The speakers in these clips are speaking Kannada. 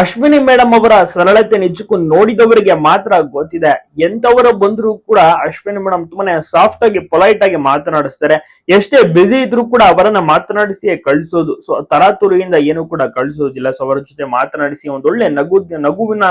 ಅಶ್ವಿನಿ ಮೇಡಮ್ ಅವರ ಸರಳತೆ ನಿಜಕ್ಕೂ ನೋಡಿದವರಿಗೆ ಮಾತ್ರ ಗೊತ್ತಿದೆ. ಎಂತವರ ಬಂದ್ರು ಕೂಡ ಅಶ್ವಿನಿ ಮೇಡಮ್ ತುಂಬಾನೇ ಸಾಫ್ಟ್ ಆಗಿ ಪೊಲೈಟ್ ಆಗಿ ಮಾತನಾಡಿಸ್ತಾರೆ. ಎಷ್ಟೇ ಬ್ಯುಸಿ ಇದ್ರು ಕೂಡ ಅವರನ್ನ ಮಾತನಾಡಿಸಿಯೇ ಕಳಿಸೋದು. ಸೊ ತರಾತುರಿಯಿಂದ ಏನು ಕೂಡ ಕಳಿಸೋದಿಲ್ಲ. ಸೊ ಅವರ ಜೊತೆ ಮಾತನಾಡಿಸಿ, ಒಂದೊಳ್ಳೆ ನಗು, ನಗುವಿನ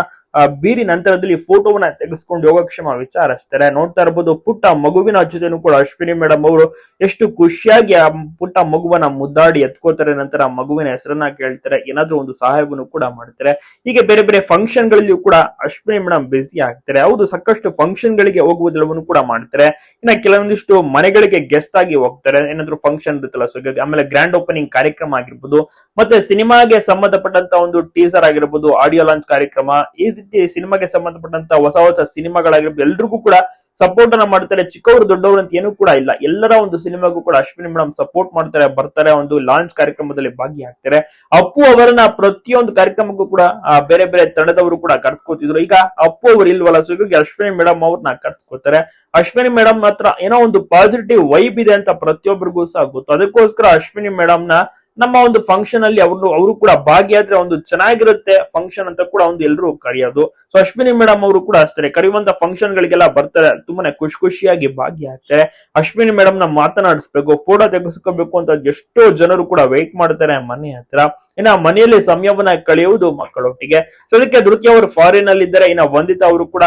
ಬೀರಿ ನಂತರದಲ್ಲಿ ಫೋಟೋವನ್ನ ತೆಗೆಸ್ಕೊಂಡು ಯೋಗಕ್ಷೇಮ ವಿಚಾರಿಸ್ತಾರೆ. ನೋಡ್ತಾ ಇರ್ಬೋದು, ಪುಟ್ಟ ಮಗುವಿನ ಜೊತೆನೂ ಕೂಡ ಅಶ್ವಿನಿ ಮೇಡಮ್ ಅವರು ಎಷ್ಟು ಖುಷಿಯಾಗಿ ಆ ಪುಟ್ಟ ಮಗುವನ್ನ ಮುದ್ದಾಡಿ ಎತ್ಕೋತಾರೆ ನಂತರ ಮಗುವಿನ ಹೆಸರನ್ನ ಕೇಳ್ತಾರೆ, ಏನಾದ್ರೂ ಒಂದು ಸಹಾಯವನ್ನು ಕೂಡ ಮಾಡ್ತಾರೆ. ಹೀಗೆ ಬೇರೆ ಬೇರೆ ಫಂಕ್ಷನ್ ಗಳಲ್ಲಿಯೂ ಕೂಡ ಅಶ್ವಿನಿ ಮೇಡಮ್ ಬ್ಯುಸಿ ಆಗ್ತಾರೆ. ಹೌದು, ಸಾಕಷ್ಟು ಫಂಕ್ಷನ್ ಗಳಿಗೆ ಹೋಗುವುದೆಲ್ಲವನ್ನು ಕೂಡ ಮಾಡ್ತಾರೆ. ಇನ್ನ ಕೆಲವೊಂದಿಷ್ಟು ಮನೆಗಳಿಗೆ ಗೆಸ್ಟ್ ಆಗಿ ಹೋಗ್ತಾರೆ. ಏನಾದ್ರು ಫಂಕ್ಷನ್ ಇರುತ್ತಲ್ಲ ಸೊ ಆಮೇಲೆ ಗ್ರ್ಯಾಂಡ್ ಓಪನಿಂಗ್ ಕಾರ್ಯಕ್ರಮ ಆಗಿರ್ಬೋದು, ಮತ್ತೆ ಸಿನಿಮಾಗೆ ಸಂಬಂಧಪಟ್ಟಂತ ಒಂದು ಟೀಸರ್ ಆಗಿರ್ಬೋದು ಆಡಿಯೋ ಲಾಂಚ್ ಕಾರ್ಯಕ್ರಮ, ಈ ರೀತಿ ಸಿನಿಮಾಗೆ ಸಂಬಂಧಪಟ್ಟಂತ ಹೊಸ ಹೊಸ ಸಿನಿಮಾಗಳಾಗಿರ್ಬೋದು, ಎಲ್ರಿಗೂ ಕೂಡ ಸಪೋರ್ಟ್ ಅನ್ನ ಮಾಡ್ತಾರೆ. ಚಿಕ್ಕವರು, ದೊಡ್ಡವರು ಅಂತ ಏನೂ ಕೂಡ ಇಲ್ಲ. ಎಲ್ಲರ ಒಂದು ಸಿನಿಮಾಗೂ ಕೂಡ ಅಶ್ವಿನಿ ಮೇಡಮ್ ಸಪೋರ್ಟ್ ಮಾಡ್ತಾರೆ, ಬರ್ತಾರೆ, ಒಂದು ಲಾಂಚ್ ಕಾರ್ಯಕ್ರಮದಲ್ಲಿ ಭಾಗಿಯಾಗ್ತಾರೆ. ಅಪ್ಪು ಅವರನ್ನ ಪ್ರತಿಯೊಂದು ಕಾರ್ಯಕ್ರಮಕ್ಕೂ ಕೂಡ ಬೇರೆ ಬೇರೆ ತಂಡದವರು ಕೂಡ ಕರ್ಸ್ಕೊತಿದ್ರು. ಈಗ ಅಪ್ಪು ಅವರು ಇಲ್ವಲ್ಲ ಸೊ ಅಶ್ವಿನಿ ಮೇಡಮ್ ಅವ್ರನ್ನ ಕರ್ಸ್ಕೊತಾರೆ. ಅಶ್ವಿನಿ ಮೇಡಮ್ ಹತ್ರ ಏನೋ ಒಂದು ಪಾಸಿಟಿವ್ ವೈಬ್ ಇದೆ ಅಂತ ಪ್ರತಿಯೊಬ್ಬರಿಗೂ ಸಹ ಗೊತ್ತು. ಅದಕ್ಕೋಸ್ಕರ ಅಶ್ವಿನಿ ಮೇಡಮ್ ನಮ್ಮ ಒಂದು ಫಂಕ್ಷನ್ ಅಲ್ಲಿ ಅವರು ಅವರು ಕೂಡ ಭಾಗಿಯಾದ್ರೆ ಒಂದು ಚೆನ್ನಾಗಿರುತ್ತೆ ಫಂಕ್ಷನ್ ಅಂತ ಕೂಡ ಒಂದು ಎಲ್ಲರೂ ಕರೆಯೋದು. ಸೊ ಅಶ್ವಿನಿ ಮೇಡಮ್ ಅವರು ಕೂಡ ಅಷ್ಟೇ, ಕರೆಯುವಂತ ಫಂಕ್ಷನ್ ಗಳಿಗೆಲ್ಲ ಬರ್ತಾರೆ, ತುಂಬಾನೇ ಖುಷಿ ಖುಷಿಯಾಗಿ ಭಾಗಿಯಾಗ್ತಾರೆ. ಅಶ್ವಿನಿ ಮೇಡಮ್ನ ಮಾತನಾಡಿಸ್ಬೇಕು ಫೋಟೋ ತೆಗೆಸ್ಕೋಬೇಕು ಅಂತ ಎಷ್ಟೋ ಜನರು ಕೂಡ ವೆಯ್ಟ್ ಮಾಡ್ತಾರೆ ಮನೆ ಹತ್ರ. ಇನ್ನ ಮನೆಯಲ್ಲಿ ಸಮಯವನ್ನ ಕಳೆಯುವುದು ಮಕ್ಕಳೊಟ್ಟಿಗೆ. ಸೊ ಅದಕ್ಕೆ ಧೃತಿ ಅವರು ಫಾರಿನ್ ಅಲ್ಲಿ ಇದ್ದಾರೆ, ಇನ್ನ ವಂದಿತಾ ಅವರು ಕೂಡ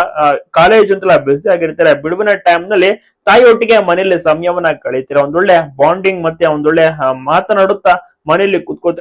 ಕಾಲೇಜ್ ಅಂತೆಲ್ಲ ಬ್ಯುಸಿ ಆಗಿರ್ತಾರೆ. ಬಿಡುವಿನ ಟೈಮ್ನಲ್ಲಿ ತಾಯಿಯೊಟ್ಟಿಗೆ ಮನೆಯಲ್ಲಿ ಸಮಯವನ್ನ ಕಳೀತಾರೆ ಒಂದೊಳ್ಳೆ ಬಾಂಡಿಂಗ್ ಮತ್ತೆ ಒಂದೊಳ್ಳೆ ಮಾತನಾಡುತ್ತಾ ಮನೆಯಲ್ಲಿ ಕುತ್ಕೋತಾರೆ